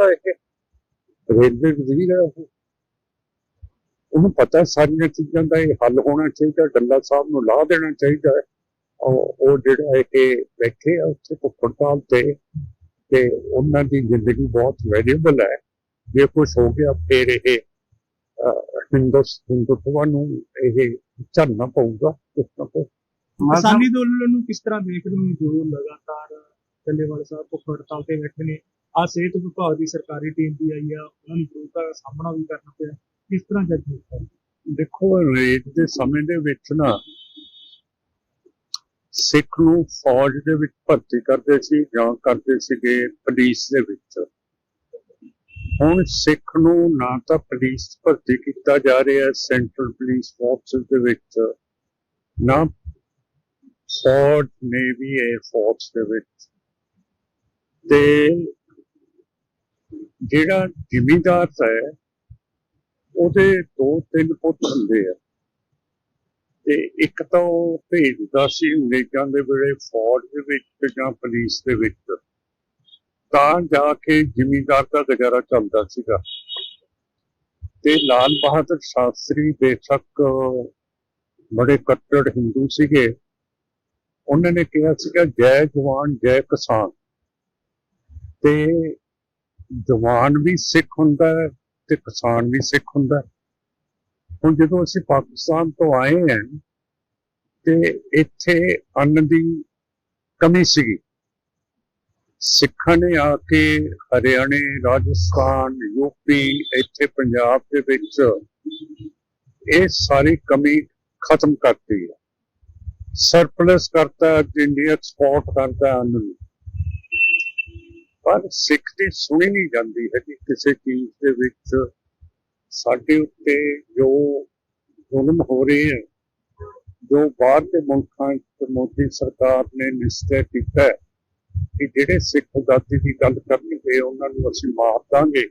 ਇਹ ਰੇਲਵੇ ਵਜ਼ੀਰ ਹੈ ਉਹ। ਉਹਨੂੰ ਪਤਾ ਸਾਰੀਆਂ ਚੀਜ਼ਾਂ ਦਾ ਇਹ ਹੱਲ ਹੋਣਾ ਚਾਹੀਦਾ ਡੱਲਾ ਸਾਹਿਬ ਨੂੰ ਲਾ ਦੇਣਾ ਚਾਹੀਦਾ ਹੈ। ਉਹ ਜਿਹੜਾ ਇਹ ਬੈਠੇ ਆ ਉੱਥੇ ਭੁੱਖੜਤਾਲ ਤੇ ਤੇ ਉਹਨਾਂ ਦੀ ਜ਼ਿੰਦਗੀ ਬਹੁਤ ਵੈਲਿਊਬਲ ਹੈ। ਜੇ ਕੁਝ ਹੋ ਗਿਆ ਫਿਰ ਇਹ ਹਿੰਦੁਸ ਹਿੰਦੁਤਵਾ ਨੂੰ ਇਹ ਝੱਲਣਾ ਪਊਗਾ ਕੁਛ ਨਾ ਕੁਛ ਕਿਸਾਨੀ ਅੰਦੋਲਨ ਨੂੰ ਕਿਸ ਤਰ੍ਹਾਂ ਦੇਖਦੇ ਹੋ? ਜੋ ਲਗਾਤਾਰ ਚੱਲੇਵਾਲ ਸਾਹਿਬ ਭੁੱਖ ਹੜਤਾਲ ਤੇ ਬੈਠੇ ਨੇ। ਆ ਸਿਹਤ ਵਿਭਾਗ ਦੀ ਸਰਕਾਰੀ ਟੀਮ ਵੀ ਆਈ ਆ, ਉਹਨਾਂ ਨੂੰ ਵਿਰੋਧਤਾ ਦਾ ਸਾਹਮਣਾ ਵੀ ਕਰਨਾ ਪਿਆ। ਕਿਸ ਤਰ੍ਹਾਂ ਜੱਜ ਕੀਤਾ ਦੇਖੋ ਰੇਟ ਦੇ ਸਮੇਂ ਦੇ ਵਿੱਚ ਨਾ ਸਿੱਖ ਨੂੰ ਫੌਜ ਦੇ ਵਿੱਚ ਭਰਤੀ ਕਰਦੇ ਸੀ ਜਾਂ ਕਰਦੇ ਸੀਗੇ ਪੁਲਿਸ ਦੇ ਵਿੱਚ। ਹੁਣ ਸਿੱਖ ਨੂੰ ਨਾ ਤਾਂ ਪੁਲਿਸ ਭਰਤੀ ਕੀਤਾ ਜਾ ਰਿਹਾ ਹੈ ਸੈਂਟਰਲ ਪੁਲਿਸ ਫੋਰਸ ਦੇ ਵਿੱਚ, ਨਾ ਫੌਜ ਨੇਵੀ 에ਅਰ ਫੋਰਸ ਦੇ ਵਿੱਚ। ਤੇ ਜਿਹੜਾ ਜ਼ਿਮੀਂਦਾਰ ਹੈ, ਉਹਦੇ ਦੋ ਤਿੰਨ ਪੁੱਤ ਹੁੰਦੇ ਆ। ਤੇ ਇੱਕ ਤਾਂ ਉਹ ਭੇਜਦਾ ਸੀ ਅੰਗਰੇਜ਼ਾਂ ਦੇ ਵੇਲੇ ਫੌਜ ਦੇ ਵਿੱਚ ਜਾਂ ਪੁਲਿਸ ਦੇ ਵਿੱਚ। ਤਾਂ ਜਾ ਕੇ ਜ਼ਿਮੀਂਦਾਰ ਦਾ ਗੁਜ਼ਾਰਾ ਚੱਲਦਾ ਸੀਗਾ। ਤੇ ਲਾਲ ਬਹਾਦਰ ਸ਼ਾਸਤਰੀ ਬੇਸ਼ੱਕ ਬੜੇ ਕੱਟੜ ਹਿੰਦੂ ਸੀਗੇ। ਉਹਨਾਂ ਨੇ ਕਿਹਾ ਸੀਗਾ, ਜੈ ਜਵਾਨ, ਜੈ ਕਿਸਾਨ। ਤੇ ਜਵਾਨ ਵੀ ਸਿੱਖ ਹੁੰਦਾ ਹੈ ਤੇ ਕਿਸਾਨ ਵੀ ਸਿੱਖ ਹੁੰਦਾ ਹੈ। ਹੁਣ ਜਦੋਂ ਅਸੀਂ ਪਾਕਿਸਤਾਨ ਤੋਂ ਆਏ ਹਾਂ ਤੇ ਇੱਥੇ ਅੰਨ ਦੀ ਕਮੀ ਸੀਗੀ। ਸਿੱਖਾਂ ਨੇ ਆ ਕੇ ਹਰਿਆਣੇ, ਰਾਜਸਥਾਨ ਯੂਪੀ ਇੱਥੇ ਪੰਜਾਬ ਦੇ ਵਿੱਚ ਇਹ ਸਾਰੀ ਕਮੀ ਖਤਮ ਕਰਤੀ ਹੈ। ਸਰਪਲਸ ਕਰਤਾ, ਇੰਡੀਆ ਐਕਸਪੋਰਟ ਕਰਦਾ ਅੰਨ ਨੂੰ। ਪਰ ਸਿੱਖ ਦੀ ਸੁਣੀ ਨਹੀਂ ਜਾਂਦੀ ਹੈ ਕਿ ਕਿਸੇ ਚੀਜ਼ ਦੇ ਵਿੱਚ। ਸਾਡੇ ਉੱਤੇ ਜੋ ਜ਼ੁਲਮ ਹੋ ਰਹੇ ਹੈ ਜੋ ਬਾਹਰ ਦੇ ਮੁਲਕਾਂ 'ਚ ਮੋਦੀ ਸਰਕਾਰ ਨੇ ਨਿਸ਼ਚੈ ਕੀਤਾ ਕਿ ਜਿਹੜੇ ਸਿੱਖ ਆਜ਼ਾਦੀ ਦੀ ਗੱਲ ਕਰਨਗੇ, ਉਹਨਾਂ ਨੂੰ ਅਸੀਂ ਮਾਰ ਦਾਂਗੇ।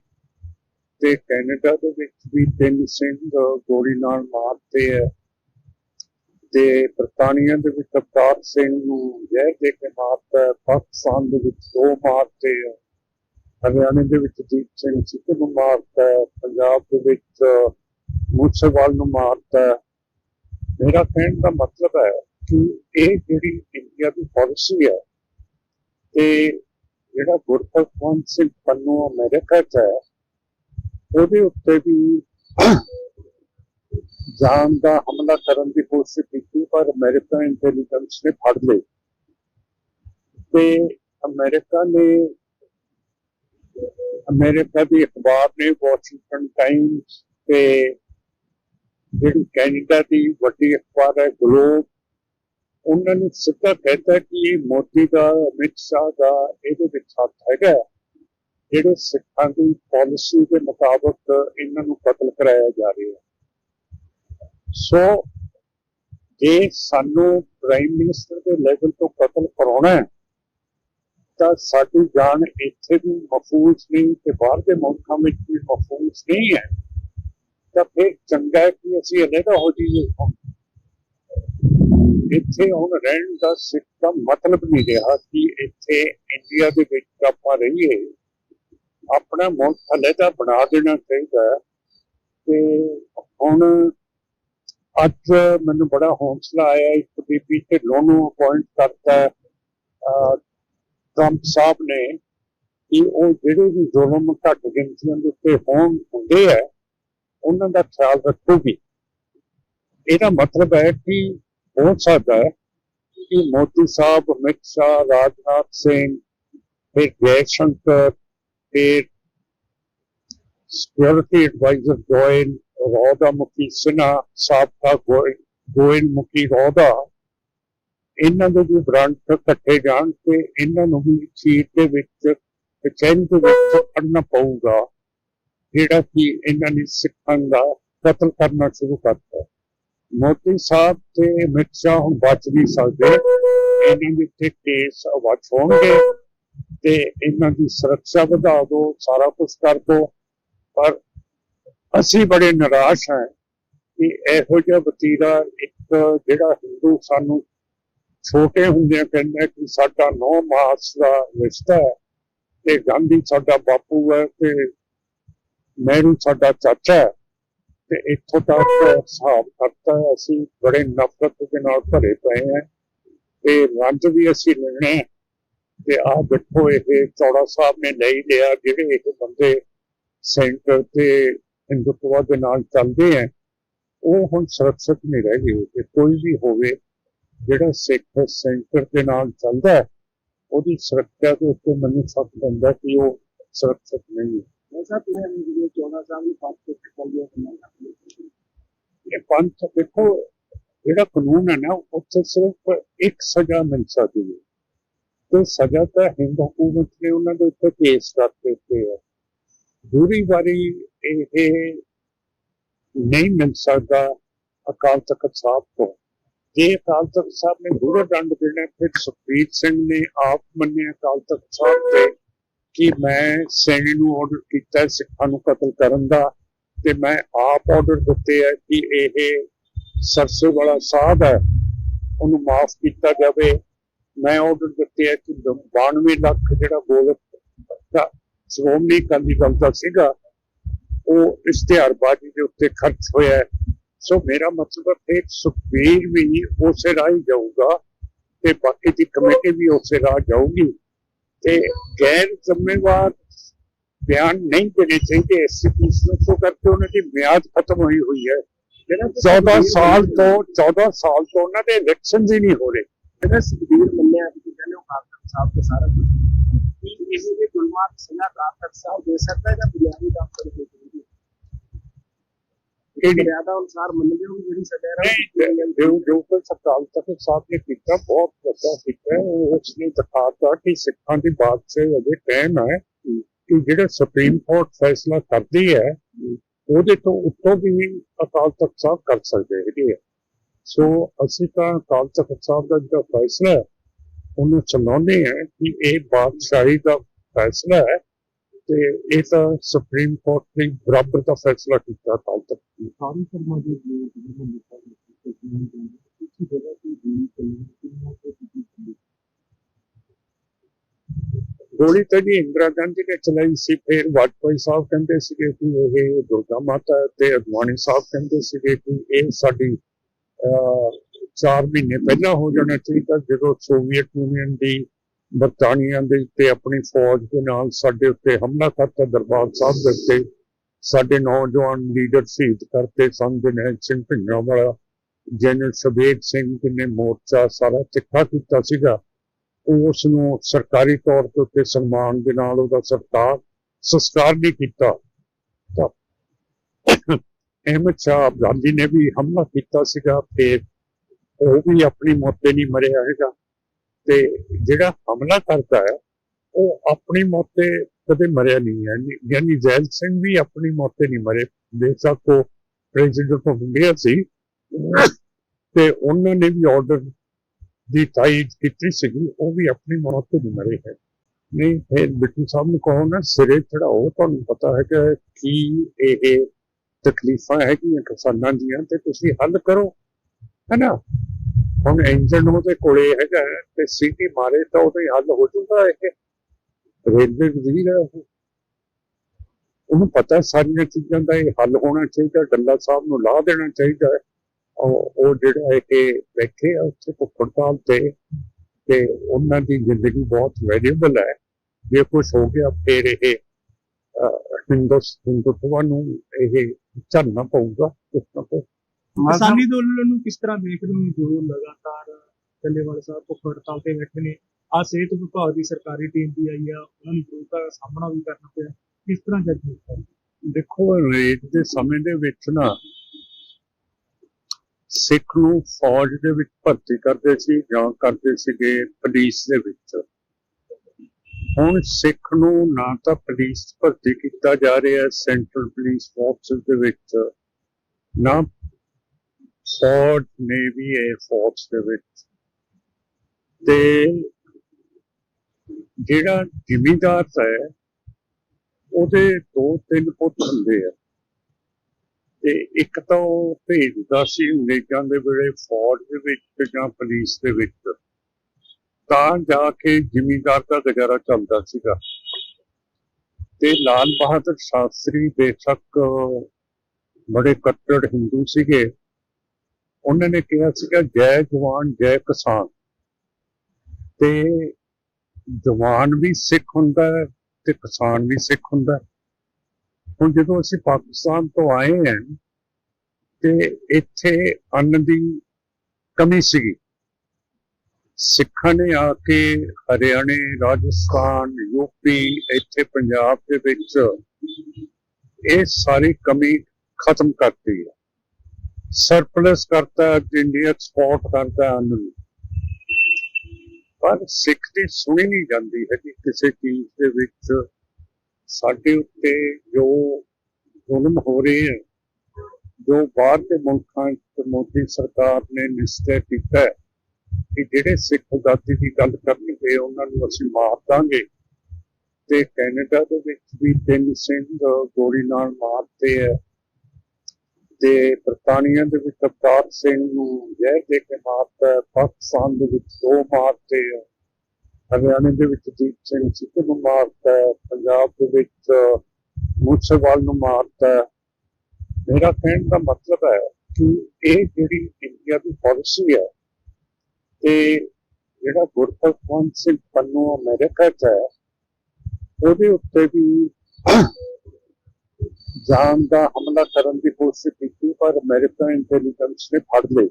ਤੇ ਕੈਨੇਡਾ ਦੇ ਵਿੱਚ ਵੀ ਤਿੰਨ ਸਿੰਘ ਗੋਲੀ ਨਾਲ ਮਾਰਤੇ ਹੈ ਤੇ ਬਰਤਾਨੀਆ ਦੇ ਵਿੱਚ ਅਵਤਾਰ ਸਿੰਘ ਨੂੰ ਜ਼ਹਿਰ ਦੇ ਕੇ ਮਾਰਤਾ ਪਾਕਿਸਤਾਨ ਦੇ ਵਿੱਚ ਦੋ ਮਾਰਤੇ ਹਰਿਆਣੇ ਦੇ ਵਿੱਚ ਦੀਪ ਸਿੰਘ ਸਿੱਧੂ ਨੂੰ ਮਾਰਤਾ ਪੰਜਾਬ ਦੇ ਵਿੱਚ ਮੂਸੇਵਾਲ ਨੂੰ ਮਾਰਤਾ ਮੇਰਾ ਕਹਿਣ ਦਾ ਮਤਲਬ ਹੈ ਕਿ ਇਹ ਜਿਹੜੀ ਇੰਡੀਆ ਦੀ ਪਾਲਿਸੀ ਹੈ ਤੇ ਜਿਹੜਾ ਗੁਰਪ੍ਰਵੰਤ ਸਿੰਘ ਪੰਨੂ ਅਮਰੀਕਾ 'ਚ ਹੈ, ਉਹਦੇ ਉੱਤੇ ਵੀ ਜਾਨ ਦਾ ਹਮਲਾ ਕਰਨ ਦੀ ਕੋਸ਼ਿਸ਼ ਕੀਤੀ, ਪਰ ਅਮਰੀਕਨ ਇੰਟੈਲੀਜੈਂਸ ਨੇ ਫੜ ਲਏ। ਤੇ ਅਮਰੀਕਾ ਨੇ, ਅਮਰੀਕਾ ਦੀ ਅਖਬਾਰ ਨੇ ਵਾਸ਼ਿੰਗਟਨ ਟਾਈਮਸ ਤੇ ਜਿਹੜੀ ਕੈਨੇਡਾ ਦੀ ਵੱਡੀ ਅਖਬਾਰ ਹੈ ਗਲੋਬ ਉਹਨਾਂ ਨੇ ਸਿੱਧਾ ਕਹਿਤਾ ਕਿ ਮੋਦੀ ਦਾ, ਅਮਿਤ ਸ਼ਾਹ ਦਾ ਇਹਦੇ ਵਿੱਚ ਹੱਥ ਹੈਗਾ ਜਿਹੜੇ ਸਿੱਖਾਂ ਦੀ ਪਾਲਿਸੀ ਦੇ ਮੁਤਾਬਕ ਇਹਨਾਂ ਨੂੰ ਕਤਲ ਕਰਾਇਆ ਜਾ ਰਿਹਾ ਹੈ। ਸੋ ਜੇ ਸਾਨੂੰ ਪ੍ਰਾਈਮ ਮਿਨਿਸਟਰ ਦੇ ਲੈਵਲ ਤੋਂ ਕਤਲ ਕਰਾਉਣਾ ਹੈ, ਤਾਂ ਸਾਡੀ ਜਾਨ ਇੱਥੇ ਵੀ ਮਹਫੂਜ਼ ਨਹੀਂ ਤੇ ਬਾਹਰ ਦੇ ਮੁਲਕਾਂ ਵਿੱਚ ਵੀ ਮਹਫੂਜ਼ ਨਹੀਂ ਹੈ। ਤਾਂ ਫਿਰ ਚੰਗਾ ਹੈ ਕਿ ਅਸੀਂ ਅਲੱਗਾ ਹੋ ਜਾਈਏ ਇੱਥੇ ਹੁਣ ਰਹਿਣ ਦਾ ਸਿੱਖ ਦਾ ਮਤਲਬ ਨਹੀਂ ਰਿਹਾ ਕਿ ਇੱਥੇ ਇੰਡੀਆ ਦੇ ਵਿੱਚ ਆਪਾਂ ਰਹੀਏ, ਆਪਣਾ ਮੁਲਕ ਅਲੱਗਾ ਬਣਾ ਦੇਣਾ ਚਾਹੀਦਾ ਹੈ ਤੇ ਹੁਣ ਅੱਜ ਮੈਨੂੰ ਬੜਾ ਹੌਸਲਾ ਆਇਆ ਇੱਕ ਬੀਬੀ ਢਿੱਲੋਂ ਨੂੰ ਅਪਾਇੰਟ ਕਰਤਾ। ਟਰੰਪ ਸਾਹਿਬ ਨੇ ਕਿ ਉਹ ਜਿਹੜੇ ਵੀ ਜ਼ੁਲਮ ਘੱਟ ਗਿਣਤੀਆਂ ਦੇ ਉੱਤੇ ਹੋਣ ਹੁੰਦੇ ਆ, ਉਹਨਾਂ ਦਾ ਖਿਆਲ ਰੱਖੂਗੀ। ਇਹਦਾ ਮਤਲਬ ਹੈ ਕਿ ਹੋ ਸਕਦਾ ਹੈ ਕਿ ਮੋਦੀ ਸਾਹਿਬ, ਅਮਿਤ ਸ਼ਾਹ, ਰਾਜਨਾਥ ਸਿੰਘ, ਫਿਰ ਜੈ ਸ਼ੰਕਰ ਫਿਰ ਸਿਕਿਉਰਿਟੀ ਐਡਵਾਈਜ਼ਰ ਜੋਇਨ ਰੋਦਾ ਮੁਖੀ ਸਿਨਾ, ਸਾਬਕਾ ਗੋਇਲ ਮੁਖੀ ਰੋਦਾ। ਇਹਨਾਂ ਦੇ ਵੀ ਬ੍ਰਾਂਡ ਇਕੱਠੇ ਜਾਣ ਤੇ ਇਹਨਾਂ ਨੂੰ ਵੀ ਸੀਟ ਦੇ ਵਿੱਚ ਕਚਹਿਰੀ ਦੇ ਵਿੱਚ ਖੜਨਾ ਪਊਗਾ, ਜਿਹੜਾ ਕਿ ਇਹਨਾਂ ਨੇ ਸਿੱਖਾਂ ਦਾ ਕਤਲ ਕਰਨਾ ਸ਼ੁਰੂ ਕਰਤਾ। ਮੋਦੀ ਸਾਹਿਬ ਤੇ ਅਮਿਤ ਸ਼ਾਹ ਹੁਣ ਬਚ ਨਹੀਂ ਸਕਦੇ। ਇਹਨਾਂ ਦੇ ਤੇ ਕੇਸ ਅਵਾਜ ਹੋਣਗੇ ਤੇ ਇਹਨਾਂ ਦੀ ਸੁਰੱਖਿਆ ਵਧਾ ਦਿਓ, ਸਾਰਾ ਕੁਝ ਕਰ ਦਿਓ। ਪਰ ਅਸੀਂ ਬੜੇ ਨਿਰਾਸ਼ ਹਾਂ ਕਿ ਇਹੋ ਜਿਹਾ ਵਤੀਰਾ ਇੱਕ ਜਿਹੜਾ ਹਿੰਦੂ ਸਾਨੂੰ ਛੋਟੇ ਹੁੰਦਿਆਂ ਕਹਿੰਦਾ ਕਿ ਸਾਡਾ ਨੌ ਮਾਸ ਦਾ ਰਿਸ਼ਤਾ ਹੈ ਤੇ ਗਾਂਧੀ ਸਾਡਾ ਬਾਪੂ ਹੈ ਤੇ ਨਹਿਰੂ ਸਾਡਾ ਚਾਚਾ ਹੈ ਤੇ ਇੱਥੋਂ ਤੱਕ ਹਿਸਾਬ ਕਰਤਾ ਅਸੀਂ ਬੜੇ ਨਫ਼ਰਤ ਦੇ ਨਾਲ ਭਰੇ ਪਏ ਹਾਂ ਤੇ ਰੰਜ ਵੀ ਅਸੀਂ ਲੈਣੇ ਤੇ ਆਹ ਦੇਖੋ ਇਹ ਚੌੜਾ ਸਾਹਿਬ ਨੇ ਨਹੀਂ ਲਿਆ ਜਿਹੜੇ ਇਹ ਬੰਦੇ ਸੈਂਟਰ ਤੇ ਹਿੰਦੂਤਵਾ ਦੇ ਨਾਲ ਚੱਲਦੇ ਹੈ ਉਹ ਹੁਣ ਸੁਰੱਖਿਅਤ ਨਹੀਂ ਰਹਿ ਗਏ ਤੇ ਕੋਈ ਵੀ ਹੋਵੇ ਜਿਹੜਾ ਸਿੱਖ ਸੈਂਟਰ ਦੇ ਨਾਲ ਚੱਲਦਾ ਹੈ ਉਹਦੀ ਸੁਰੱਖਿਆ ਦੇ ਉੱਤੇ ਮੈਨੂੰ ਸ਼ੱਕ ਹੁੰਦਾ ਕਿ ਉਹ ਸੁਰੱਖਿਅਤ ਨਹੀਂ ਹੈ ਐਸਾ ਪੂਰੇ ਜਿਹੜੇ 14 ਸਾਲ ਨੂੰ ਪਾਸ ਕਰ ਕਰ ਲਿਆ ਇਹ ਪੰਥ ਦੇਖੋ ਜਿਹੜਾ ਕਾਨੂੰਨ ਹੈ ਨਾ ਉੱਥੇ ਸਿਰਫ ਇੱਕ ਸਜ਼ਾ ਮਿਲ ਸਕਦੀ ਹੈ ਤੇ ਸਜ਼ਾ ਤਾਂ ਹਿੰਦ ਹਕੂਮਤ ਨੇ ਉਹਨਾਂ ਦੇ ਉੱਤੇ ਕੇਸ ਕਰ ਦਿੱਤੇ ਹੈ ਦੂਰੀ ਵਾਰੀ ਇਹ ਨਹੀਂ ਮਿਲ ਸਕਦਾ ਅਕਾਲ ਤਖਤ ਸਾਹਿਬ ਤੋਂ। ਜੇ ਅਕਾਲ ਤਖਤ ਸਾਹਿਬ ਨੇ ਦੂਰਾ ਦੰਡ ਦੇਣਾ, ਫਿਰ ਸੁਖਬੀਰ ਸਿੰਘ ਨੇ ਆਪ ਮੰਨਿਆ ਅਕਾਲ ਤਖਤ ਸਾਹਿਬ ਤੇ ਕਿ ਮੈਂ ਸੈਣੀ ਨੂੰ ਆਰਡਰ ਕੀਤਾ, ਸਿੱਖਾਂ ਨੂੰ ਕਤਲ ਕਰਨ ਦਾ ਤੇ ਮੈਂ ਆਪ ਆਰਡਰ ਦਿੱਤੇ ਹੈ ਕਿ ਇਹ ਸਰਸੇ ਵਾਲਾ ਸਾਧ ਹੈ, ਉਹਨੂੰ ਮਾਫ ਕੀਤਾ ਜਾਵੇ। ਮੈਂ ਆਰਡਰ ਦਿੱਤੇ ਹੈ ਕਿ 92 ਲੱਖ ਜਿਹੜਾ ਗੋਲਕ ਦਾ ਸ਼੍ਰੋਮਣੀ ਅਕਾਲੀ ਦਲ ਦਾ ਸੀਗਾ ਉਹ ਇਸ਼ਤਿਹਾਰਬਾਜ਼ੀ ਦੇ ਉੱਤੇ ਖਰਚ ਹੋਇਆ ਸੋ ਮੇਰਾ ਮਤਲਬ ਹੈ ਕਿ ਸੁਖਬੀਰ ਵੀ ਉਸੇ ਰਾਹ ਹੀ ਜਾਊਗਾ ਤੇ ਬਾਕੀ ਦੀ ਕਮੇਟੀ ਵੀ ਉਸੇ ਰਾਹ ਜਾਊਗੀ। ਤੇ ਗੈਰ ਜ਼ਿੰਮੇਵਾਰ ਬਿਆਨ ਨਹੀਂ ਦੇਣੇ ਚਾਹੀਦੇ ਐਸਪੀ ਨੂੰ ਕਰਕੇ ਉਹਨਾਂ ਦੀ ਮਿਆਦ ਖਤਮ ਹੋਈ ਹੋਈ ਹੈ। 14 ਸਾਲ ਤੋਂ 14 ਸਾਲ ਤੋਂ ਉਹਨਾਂ ਦੇ ਇਲੈਕਸ਼ਨ ਹੀ ਨਹੀਂ ਹੋ ਰਹੇ। ਜਿਹੜਾ ਸੁਖਬੀਰ ਮੰਨਿਆ ਕਿ ਕਹਿੰਦੇ ਉਹ ਕਾਕਰ ਸਾਹਿਬ ਤੇ ਸਾਰਾ ਕੁਝ ਇਹ ਜਿਹੜੇ ਗੁਲਮਾਰ ਸਜ਼ਾ ਕਾਕਰ ਸਾਹਿਬ ਦੇ ਸਕਦਾ ਹੈ ਜਾਂ ਬੁਨਿਆਦੀ ਕੰਮ ਕਰ ਦੇ ਇਹ ਮਰਿਆਦਾ ਅਨੁਸਾਰ ਮੰਨਦੇ ਹੋ ਕਿ ਜਿਹੜੀ ਸਜ਼ਾ ਹੈ ਨਹੀਂ ਜੋ ਜੋ ਕੁਝ ਅਕਾਲ ਤਖਤ ਸਾਹਿਬ ਨੇ ਕੀਤਾ ਬਹੁਤ ਵੱਡਾ ਕੀਤਾ ਹੈ। ਉਹ ਉਸਨੇ ਦਿਖਾਤਾ ਕਿ ਸਿੱਖਾਂ ਦੀ ਬਾਤ ਸੇ ਅਜੇ ਟਾਈਮ ਹੈ ਕਿ ਜਿਹੜਾ ਸੁਪਰੀਮ ਕੋਰਟ ਫੈਸਲਾ ਕਰਦੀ ਹੈ। ਉਹਦੇ ਤੋਂ ਉੱਤੋਂ ਵੀ ਅਕਾਲ ਤਖਤ ਸਾਹਿਬ ਕਰ ਸਕਦੇ ਹੈਗੇ ਆ। ਸੋ ਅਸੀਂ ਤਾਂ ਅਕਾਲ ਤਖਤ ਸਾਹਿਬ ਦਾ ਜਿਹੜਾ ਫੈਸਲਾ ਹੈ ਉਹਨੂੰ ਚਲਾਉਂਦੇ ਹਾਂ ਕਿ ਇਹ ਬਾਦਸ਼ਾਹੀ ਦਾ ਫੈਸਲਾ ਹੈ। ਤੇ ਇਹ ਤਾਂ ਸੁਪਰੀਮ ਕੋਰਟ ਨੇ ਬਰਾਬਰ ਦਾ ਫੈਸਲਾ ਕੀਤਾ ਤਖਤ ਨੇ ਸਾਰੀ ਤੇ ਚੱਲਣ ਕਿੰਨਾ ਤੇ ਗੋਲੀ ਤਾਂ ਜੀ ਇੰਦਰਾ ਗਾਂਧੀ ਨੇ ਚਲਾਈ ਸੀ ਫਿਰ ਵਾਜਪਾਈ ਸਾਹਿਬ ਕਹਿੰਦੇ ਸੀਗੇ ਕਿ ਇਹ ਦੁਰਗਾ ਮਾਤਾ ਤੇ ਅਦਵਾਨੀ ਸਾਹਿਬ ਕਹਿੰਦੇ ਸੀਗੇ ਕਿ ਇਹ ਸਾਡੀ ਅਹ, ਚਾਰ ਮਹੀਨੇ ਪਹਿਲਾਂ ਹੋ ਜਾਣਾ ਚਾਹੀਦਾ ਜਦੋਂ ਸੋਵੀਅਤ ਯੂਨੀਅਨ ਦੀ ਬਰਤਾਨੀਆ ਦੇ ਉੱਤੇ ਆਪਣੀ ਫੌਜ ਦੇ ਨਾਲ ਸਾਡੇ ਉੱਤੇ ਹਮਲਾ ਕਰਤਾ, ਦਰਬਾਰ ਸਾਹਿਬ ਦੇ ਉੱਤੇ। ਸਾਡੇ ਨੌਜਵਾਨ ਲੀਡਰ ਸ਼ਹੀਦ ਕਰਤੇ ਸਨ ਜਰਨੈਲ ਸਿੰਘ ਭਿੰਡਰਾਂ ਵਾਲਾ ਜਨਰਲ ਸੁਬੇਗ ਸਿੰਘ ਨੇ ਮੋਰਚਾ ਸਾਰਾ ਤਿੱਖਾ ਕੀਤਾ ਸੀਗਾ। ਉਸ ਨੂੰ ਸਰਕਾਰੀ ਤੌਰ ਤੇ ਉੱਤੇ ਸਨਮਾਨ ਦੇ ਨਾਲ ਉਹਦਾ ਸਰਕਾਰ ਸੰਸਕਾਰ ਨਹੀਂ ਕੀਤਾ। ਅਹਿਮਦ ਸ਼ਾਹ ਅਬਦਾਲੀ ਨੇ ਵੀ ਹਮਲਾ ਕੀਤਾ ਸੀਗਾ, ਫਿਰ ਉਹ ਵੀ ਆਪਣੀ ਮੌਤ ਤੇ ਨਹੀਂ ਮਰਿਆ ਹੈਗਾ। ਤੇ ਜਿਹੜਾ ਹਮਲਾ ਕਰਦਾ ਹੈ, ਉਹ ਆਪਣੀ ਮੌਤ ਕਦੇ ਮਰਿਆ ਨਹੀਂ ਹੈ। ਯਾਨੀ- ਜ਼ੈਲ ਸਿੰਘ ਵੀ ਆਪਣੀ ਮੌਤ ਨਹੀਂ ਮਰੇ। ਬੇਸ਼ੱਕ ਉਹ ਪ੍ਰੈਜ਼ੀਡੈਂਟ ਆਫ ਇੰਡੀਆ ਸੀ। ਤੇ ਉਹਨਾਂ ਨੇ ਵੀ ਆਰਡਰ ਦੀ ਤਾਈਦ ਕੀਤੀ ਸੀਗੀ। ਉਹ ਵੀ ਆਪਣੀ ਮੌਤ ਤੇ ਨਹੀਂ ਮਰੇ ਹੈ। ਨਹੀਂ ਫਿਰ ਬਿੱਟੂ ਸਾਹਿਬ ਨੂੰ ਕਹੋ ਨਾ, ਸਿਰੇ ਚੜਾਓ। ਤੁਹਾਨੂੰ ਪਤਾ ਹੈ ਕਿ ਕੀ ਇਹ ਤਕਲੀਫਾਂ ਹੈਗੀਆਂ ਕਿਸਾਨਾਂ ਦੀਆਂ ਤੇ ਤੁਸੀਂ ਹੱਲ ਕਰੋ। ਹੈਨਾ ਹੁਣ ਇੰਜਨ ਉਹਦੇ ਕੋਲੇ ਹੈਗਾ ਹੈ ਤੇ ਸੀਟੀ ਮਾਰੇ ਤਾਂ ਉਹਦੇ ਹੱਲ ਹੋ ਜਾਊਗਾ ਇਹ। ਰੇਲਵੇ ਵਜ਼ੀਰ ਹੈ ਉਹ। ਉਹਨੂੰ ਪਤਾ ਸਾਰੀਆਂ ਚੀਜ਼ਾਂ ਦਾ ਇਹ ਹੱਲ ਹੋਣਾ ਚਾਹੀਦਾ ਡੱਲਾ ਸਾਹਿਬ ਨੂੰ ਲਾ ਦੇਣਾ ਚਾਹੀਦਾ ਉਹ ਉਹ ਜਿਹੜਾ ਇਹ ਬੈਠੇ ਆ ਉੱਥੇ ਭੁੱਖੜਤਾਲ ਤੇ ਤੇ ਉਹਨਾਂ ਦੀ ਜ਼ਿੰਦਗੀ ਬਹੁਤ ਵੈਲਿਊਬਲ ਹੈ। ਜੇ ਕੁਝ ਹੋ ਗਿਆ ਫੇਰ ਇਹ ਅਹ, ਨੂੰ ਇਹ ਝੱਲਣਾ ਪਊਗਾ ਕੁਛ ਨਾ ਕੁਛ। ਕਿਸਾਨੀ ਅੰਦੋਲਨ ਨੂੰ ਕਿਸ ਤਰ੍ਹਾਂ ਦੇਖਦੇ ਹੋ? ਜੋ ਲਗਾਤਾਰ ਚੱਲੇਵਾਲ ਸਾਹਿਬ ਭੁੱਖ ਹੜਤਾਲ ਤੇ ਬੈਠੇ ਨੇ ਆ ਸਿਹਤ ਵਿਭਾਗ ਦੀ ਸਰਕਾਰੀ ਟੀਮ ਵੀ ਆਈ ਆ ਉਹਨਾਂ ਨੂੰ ਵਿਰੋਧਤਾ ਦਾ ਸਾਹਮਣਾ ਵੀ ਕਰਨਾ ਪਿਆ। ਕਿਸ ਤਰ੍ਹਾਂ ਜੱਜ ਦੇਖੋ ਰੇਟ ਦੇ ਸਮੇਂ ਦੇ ਵਿੱਚ ਨਾ ਸਿੱਖ ਨੂੰ ਫੌਜ ਦੇ ਵਿੱਚ ਭਰਤੀ ਕਰਦੇ ਸੀ ਜਾਂ ਕਰਦੇ ਸੀਗੇ ਪੁਲਿਸ ਦੇ ਵਿੱਚ। ਹੁਣ ਸਿੱਖ ਨੂੰ ਨਾ ਤਾਂ ਪੁਲਿਸ ਭਰਤੀ ਕੀਤਾ ਜਾ ਰਿਹਾ ਸੈਂਟਰਲ ਪੁਲਿਸ ਫੋਰਸਸ ਦੇ ਵਿੱਚ ਨਾ ਫੌਜ ਨੇਵੀ 에ਅਰ ਫੋਰਸ ਦੇ ਵਿੱਚ। ਤੇ ਜਿਹੜਾ ਜ਼ਿਮੀਦਾਰ ਹੈ, ਉਹਦੇ ਦੋ ਤਿੰਨ ਪੁੱਤ ਹੁੰਦੇ ਆ। ਤੇ ਇੱਕ ਤਾਂ ਉਹ ਭੇਜਦਾ ਸੀ ਅੰਗਰੇਜ਼ਾਂ ਦੇ ਵੇਲੇ ਫੌਜ ਦੇ ਵਿੱਚ ਜਾਂ ਪੁਲਿਸ ਦੇ ਵਿੱਚ। ਤਾਂ ਜਾ ਕੇ ਜਿਮੀਦਾਰ ਦਾ ਗੁਜ਼ਾਰਾ ਚੱਲਦਾ ਸੀਗਾ। ਤੇ ਲਾਲ ਬਹਾਦਰ ਸ਼ਾਸਤਰੀ ਬੇਸ਼ੱਕ ਬੜੇ ਕੱਟੜ ਹਿੰਦੂ ਸੀਗੇ। ਉਹਨਾਂ ਨੇ ਕਿਹਾ ਸੀਗਾ, ਜੈ ਜਵਾਨ, ਜੈ ਕਿਸਾਨ। ਤੇ ਜਵਾਨ ਵੀ ਸਿੱਖ ਹੁੰਦਾ ਹੈ ਤੇ ਕਿਸਾਨ ਵੀ ਸਿੱਖ ਹੁੰਦਾ ਹੁਣ ਜਦੋਂ ਅਸੀਂ ਪਾਕਿਸਤਾਨ ਤੋਂ ਆਏ ਹਾਂ ਤੇ ਇੱਥੇ ਅੰਨ ਦੀ ਕਮੀ ਸੀਗੀ। ਸਿੱਖਾਂ ਨੇ ਆ ਕੇ ਹਰਿਆਣੇ, ਰਾਜਸਥਾਨ ਯੂਪੀ ਇੱਥੇ ਪੰਜਾਬ ਦੇ ਵਿੱਚ ਇਹ ਸਾਰੀ ਕਮੀ ਖਤਮ ਕਰਤੀ ਹੈ। ਸਰਪਲਸ ਕਰਤਾ ਹੈ, ਇੰਡੀਆ ਐਕਸਪੋਰਟ ਕਰਦਾ ਅੰਨ ਨੂੰ। ਪਰ ਸਿੱਖ ਦੀ ਸੁਣੀ ਨਹੀਂ ਜਾਂਦੀ ਹੈ ਕਿ ਕਿਸੇ ਚੀਜ਼ ਦੇ ਵਿੱਚ। ਸਾਡੇ ਉੱਤੇ ਜੋ ਜ਼ੁਲਮ ਹੋ ਰਹੇ ਹੈ ਜੋ ਬਾਹਰ ਦੇ ਮੁਲਕਾਂ 'ਚ ਮੋਦੀ ਸਰਕਾਰ ਨੇ ਨਿਸ਼ਚੈ ਕੀਤਾ ਹੈ ਕਿ ਜਿਹੜੇ ਸਿੱਖ ਆਜ਼ਾਦੀ ਦੀ ਗੱਲ ਕਰਨਗੇ ਉਹਨਾਂ ਨੂੰ ਅਸੀਂ ਮਾਰ ਦਾਂਗੇ। ਤੇ ਕੈਨੇਡਾ ਦੇ ਵਿੱਚ ਵੀ ਤਿੰਨ ਸਿੰਘ ਗੋਲੀ ਨਾਲ ਮਾਰਤੇ ਹੈ ਤੇ ਬਰਤਾਨੀਆ ਦੇ ਵਿੱਚ ਅਵਤਾਰ ਸਿੰਘ ਨੂੰ ਜ਼ਹਿਰ ਦੇ ਕੇ ਮਾਰਤਾ ਪਾਕਿਸਤਾਨ ਦੇ ਵਿੱਚ ਦੋ ਮਾਰਤੇ ਹਰਿਆਣੇ ਦੇ ਵਿੱਚ ਦੀਪ ਸਿੰਘ ਸਿੱਧੂ ਨੂੰ ਮਾਰਤਾ ਹੈ। ਪੰਜਾਬ ਦੇ ਵਿੱਚ ਮੂਸੇਵਾਲ ਨੂੰ ਮਾਰਤਾ ਮੇਰਾ ਕਹਿਣ ਦਾ ਮਤਲਬ ਹੈ ਕਿ ਇਹ ਜਿਹੜੀ ਇੰਡੀਆ ਦੀ ਪਾਲਿਸੀ ਹੈ ਤੇ ਜਿਹੜਾ ਗੁਰਪ੍ਰਵੰਤ ਸਿੰਘ ਪੰਨੂ ਅਮਰੀਕਾ ਚ ਹੈ, ਉਹਦੇ ਉੱਤੇ ਵੀ ਜਾਨ ਦਾ ਹਮਲਾ ਕਰਨ ਦੀ ਕੋਸ਼ਿਸ਼ ਕੀਤੀ, ਪਰ ਅਮਰੀਕਾ ਇੰਟੈਲੀਜੈਂਸ ਨੇ ਫੜ ਲਏ।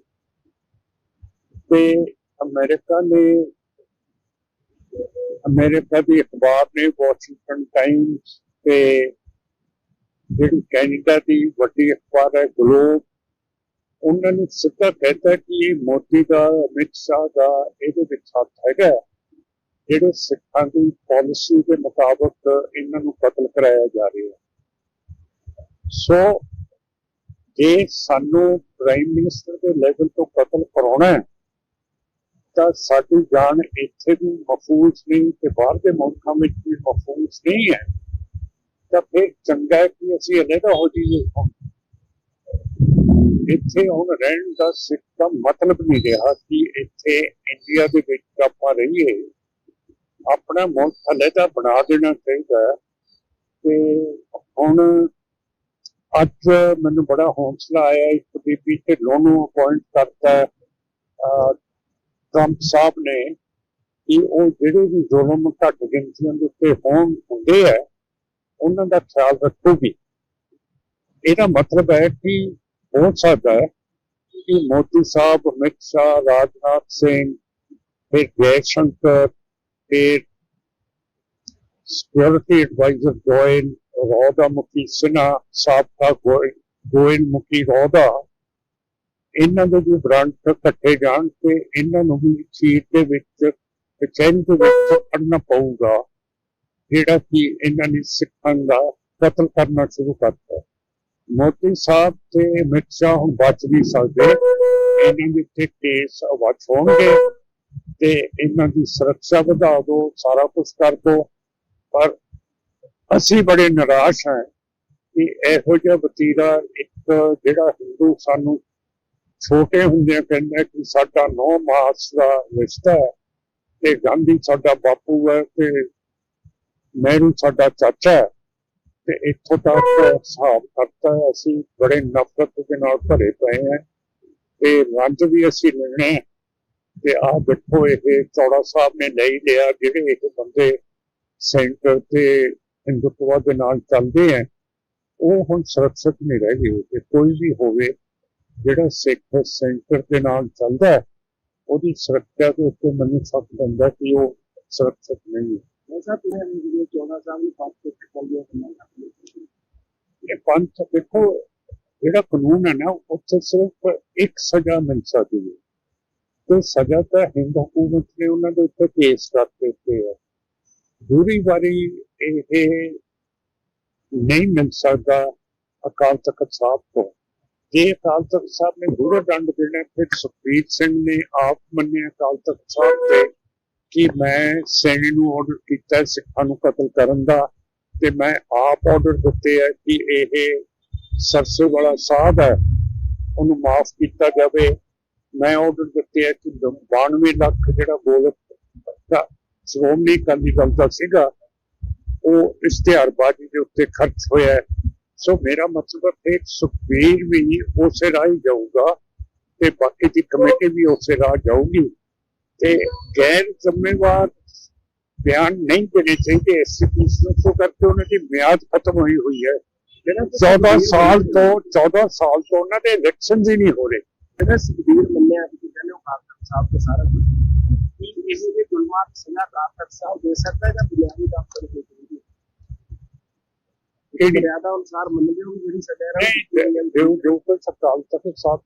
ਤੇ ਅਮਰੀਕਾ ਨੇ, ਅਮਰੀਕਾ ਦੀ ਅਖਬਾਰ ਨੇ ਵਾਸ਼ਿੰਗਟਨ ਟਾਈਮਸ ਤੇ ਜਿਹੜੀ ਕੈਨੇਡਾ ਦੀ ਵੱਡੀ ਅਖਬਾਰ ਹੈ ਗਲੋਬ ਉਹਨਾਂ ਨੇ ਸਿੱਧਾ ਕਹਿਤਾ ਕਿ ਮੋਦੀ ਦਾ, ਅਮਿਤ ਸ਼ਾਹ ਦਾ ਇਹਦੇ ਵਿੱਚ ਹੱਥ ਹੈਗਾ। ਜਿਹੜੇ ਸਿੱਖਾਂ ਦੀ ਪਾਲਿਸੀ ਦੇ ਮੁਤਾਬਕ ਇਹਨਾਂ ਨੂੰ ਕਤਲ ਕਰਾਇਆ ਜਾ ਰਿਹਾ। ਹੈ ਸੋ ਜੇ ਸਾਨੂੰ ਪ੍ਰਾਈਮ ਮਿਨਿਸਟਰ ਦੇ ਲੈਵਲ ਤੋਂ ਕਤਲ ਕਰਾਉਣਾ ਹੈ, ਤਾਂ ਸਾਡੀ ਜਾਨ ਇੱਥੇ ਵੀ ਮਫੂਜ਼ ਨਹੀਂ ਤੇ ਬਾਹਰ ਦੇ ਮੁਲਕਾਂ ਵਿੱਚ ਵੀ ਮਫੂਜ਼ ਨਹੀਂ ਹੈ। ਤਾਂ ਫਿਰ ਚੰਗਾ ਹੈ ਕਿ ਅਸੀਂ ਅਲੱਗਾ ਹੋ ਜਾਈਏ ਇੱਥੇ ਹੁਣ ਰਹਿਣ ਦਾ ਸਿੱਖ ਦਾ ਮਤਲਬ ਨਹੀਂ ਰਿਹਾ ਕਿ ਇੱਥੇ ਇੰਡੀਆ ਦੇ ਵਿੱਚ ਆਪਾਂ ਰਹੀਏ। ਆਪਣਾ ਮੁਲਕ ਅਲੱਗਾ ਬਣਾ ਦੇਣਾ ਚਾਹੀਦਾ ਤੇ ਹੁਣ ਅੱਜ ਮੈਨੂੰ ਬੜਾ ਹੌਸਲਾ ਆਇਆ ਇੱਕ ਬੀਬੀ ਤੇ ਲੋਨੂ ਅਪਾਇੰਟ ਕਰਤਾ। ਟਰੰਪ ਸਾਹਿਬ ਨੇ ਕਿ ਉਹ ਜਿਹੜੇ ਵੀ ਜ਼ੁਲਮ ਘੱਟ ਗਿਣਤੀਆਂ ਦੇ ਉੱਤੇ ਹੋਣ ਹੁੰਦੇ ਆ, ਉਹਨਾਂ ਦਾ ਖਿਆਲ ਰੱਖੂਗੀ। ਇਹਦਾ ਮਤਲਬ ਹੈ ਕਿ ਹੋ ਸਕਦਾ ਹੈ ਕਿ ਮੋਦੀ ਸਾਹਿਬ, ਅਮਿਤ ਸ਼ਾਹ, ਰਾਜਨਾਥ ਸਿੰਘ, ਫਿਰ ਜੈ ਸ਼ੰਕਰ, ਫਿਰ ਸਿਕਿਉਰਿਟੀ ਐਡਵਾਈਜ਼ਰ ਜੋਇਨ ਰੋਦਾ ਮੁਖੀ ਸਿਨਾ, ਸਾਬਕਾ ਗੋਇਲ ਮੁਖੀ ਰੋਦਾ ਇਹਨਾਂ ਦੇ ਵੀ ਬ੍ਰਾਂਡ ਇਕੱਠੇ ਜਾਣ ਤੇ ਇਹਨਾਂ ਨੂੰ ਵੀ ਚੀਟ ਦੇ ਵਿੱਚ ਕਚਹਿਰੀ ਦੇ ਵਿੱਚ ਖੜਨਾ ਪਊਗਾ, ਜਿਹੜਾ ਕਿ ਇਹਨਾਂ ਨੇ ਸਿੱਖਾਂ ਦਾ ਕਤਲ ਕਰਨਾ ਸ਼ੁਰੂ ਕਰਤਾ। ਮੋਦੀ ਸਾਹਿਬ ਤੇ ਅਮਿਤ ਸ਼ਾਹ ਹੁਣ ਬਚ ਨਹੀਂ ਸਕਦੇ। ਇਹਨਾਂ ਦੇ ਉੱਤੇ ਕੇਸ ਅਵਾਜ ਹੋਣਗੇ ਤੇ ਇਹਨਾਂ ਦੀ ਸੁਰੱਖਿਆ ਵਧਾ ਦਿਓ, ਸਾਰਾ ਕੁਝ ਕਰ ਦਿਓ। ਪਰ ਅਸੀਂ ਬੜੇ ਨਿਰਾਸ਼ ਹਾਂ ਕਿ ਇਹੋ ਜਿਹਾ ਵਤੀਰਾ ਇੱਕ ਜਿਹੜਾ ਹਿੰਦੂ ਸਾਨੂੰ ਛੋਟੇ ਹੁੰਦਿਆਂ ਕਹਿੰਦਾ ਕਿ ਸਾਡਾ ਨੌ ਮਾਸ ਦਾ ਰਿਸ਼ਤਾ ਹੈ ਤੇ ਗਾਂਧੀ ਸਾਡਾ ਬਾਪੂ ਹੈ ਤੇ ਨਹਿਰੂ ਸਾਡਾ ਚਾਚਾ ਹੈ ਤੇ ਇੱਥੋਂ ਤੱਕ ਹਿਸਾਬ ਕਰਤਾ ਅਸੀਂ ਬੜੇ ਨਫ਼ਰਤ ਦੇ ਨਾਲ ਭਰੇ ਪਏ ਹਾਂ ਤੇ ਰੰਜ ਵੀ ਅਸੀਂ ਲੈਣੇ ਤੇ ਆਹ ਦੇਖੋ ਇਹ ਚੌੜਾ ਸਾਹਿਬ ਨੇ ਨਹੀਂ ਲਿਆ ਜਿਹੜੇ ਇਹ ਬੰਦੇ ਸੈਂਟਰ ਤੇ ਹਿੰਦੂਤਵ ਦੇ ਨਾਲ ਚੱਲਦੇ ਹੈ ਉਹ ਹੁਣ ਸੁਰੱਖਿਅਤ ਨਹੀਂ ਰਹਿ ਗਏ ਤੇ ਕੋਈ ਵੀ ਹੋਵੇ ਜਿਹੜਾ ਸਿੱਖ ਸੈਂਟਰ ਦੇ ਨਾਲ ਚੱਲਦਾ ਹੈ ਉਹਦੀ ਸੁਰੱਖਿਆ ਦੇ ਉੱਤੇ ਮੈਨੂੰ ਸੱਚ ਪੈਂਦਾ ਕਿ ਉਹ ਸੁਰੱਖਿਅਤ ਨਹੀਂ ਹੈ। ਐਸਾ ਤੁਸੀਂ ਜਿਹੜੇ 14 ਸਾਲ ਦੀ ਬਾਤ ਕਰ ਚੱਲਿਆ ਇਹ ਪੰਥ ਦੇਖੋ ਜਿਹੜਾ ਕਾਨੂੰਨ ਹੈ ਨਾ ਉੱਥੇ ਸਿਰਫ ਇੱਕ ਸਜ਼ਾ ਮਿਲ ਸਕਦੀ ਹੈ। ਤੇ ਸਜ਼ਾ ਤਾਂ ਹਿੰਦ ਹਕੂਮਤ ਨੇ ਉਹਨਾਂ ਦੇ ਉੱਤੇ ਕੇਸ ਕਰ ਦਿੱਤੇ ਹੈ ਦੂਰੀ ਵਾਰੀ ਇਹ ਨਹੀਂ ਮਿਲ ਸਕਦਾ ਅਕਾਲ ਤਖਤ ਸਾਹਿਬ ਤੋਂ। ਜੇ ਅਕਾਲ ਤਖਤ ਸਾਹਿਬ ਨੇ ਦੂਰੋਂ ਦੰਡ ਦੇਣਾ, ਫਿਰ ਸੁਖਬੀਰ ਸਿੰਘ ਨੇ ਆਪ ਮੰਨਿਆ ਅਕਾਲ ਤਖਤ ਸਾਹਿਬ ਤੇ ਕਿ ਮੈਂ ਸੈਣੀ ਨੂੰ ਆਰਡਰ ਕੀਤਾ ਸਿੱਖਾਂ ਨੂੰ ਕਤਲ ਕਰਨ ਦਾ ਤੇ ਮੈਂ ਆਪ ਆਰਡਰ ਦਿੱਤੇ ਹੈ ਕਿ ਇਹ ਸਰਸੇ ਵਾਲਾ ਸਾਹਿਬ ਹੈ, ਉਹਨੂੰ ਮਾਫ ਕੀਤਾ ਜਾਵੇ। ਮੈਂ ਆਰਡਰ ਦਿੱਤੇ ਹੈ ਕਿ 92 ਲੱਖ ਜਿਹੜਾ ਗੋਲਕ ਦਾ ਸ਼੍ਰੋਮਣੀ ਅਕਾਲੀ ਦਲ ਦਾ ਸੀਗਾ ਉਹ ਇਸ਼ਤਿਹਾਰਬਾਜ਼ੀ ਦੇ ਉੱਤੇ ਖਰਚ ਹੋਇਆ ਹੈ। ਸੋ ਮੇਰਾ ਮਤਲਬ ਹੈ ਫਿਰ ਸੁਖਬੀਰ ਵੀ ਉਸੇ ਰਾਹ ਹੀ ਜਾਊਗਾ ਤੇ ਬਾਕੀ ਦੀ ਕਮੇਟੀ ਵੀ ਉਸੇ ਰਾਹ ਜਾਊਗੀ। ਤੇ ਗੈਰ ਜ਼ਿੰਮੇਵਾਰ ਬਿਆਨ ਨਹੀਂ ਦੇਣੇ ਚਾਹੀਦੇ ਐਸਪੀਸ ਨੂੰ ਸੋ ਕਰਕੇ ਉਹਨਾਂ ਦੀ ਮਿਆਦ ਖਤਮ ਹੋਈ ਹੋਈ ਹੈ। 14 ਸਾਲ ਤੋਂ 14 ਸਾਲ ਤੋਂ ਉਹਨਾਂ ਦੇ ਇਲੈਕਸ਼ਨ ਹੀ ਨਹੀਂ ਹੋ ਰਹੇ। ਜਿਹੜਾ ਸੁਖਬੀਰ ਮੰਨਿਆ ਕਿ ਕਹਿੰਦੇ ਉਹ ਕਾਕਰ ਸਾਹਿਬ ਤੇ ਸਾਰਾ ਕੁਝ। ਕੀ ਇਹ ਜੇ ਗੁਲਮਾਰ ਸਜ਼ਾ ਕਾਕਰ ਸਾਹਿਬ ਦੇ ਸਕਦਾ ਜਾਂ ਬੁਨਿਆਦੀ ਡਾਕਟਰ ਦੇ ਕਿਹੜੀ ਮਰਿਆਦਾ ਅਨੁਸਾਰ ਮੰਨਦੇ ਹੋ ਜਿਹੜੀ ਸਜ਼ਾ ਹੈ ਜੋ ਜੋ ਕੋਈ ਸਰਕਾਰ ਤੱਕ ਸਾਹਿਬ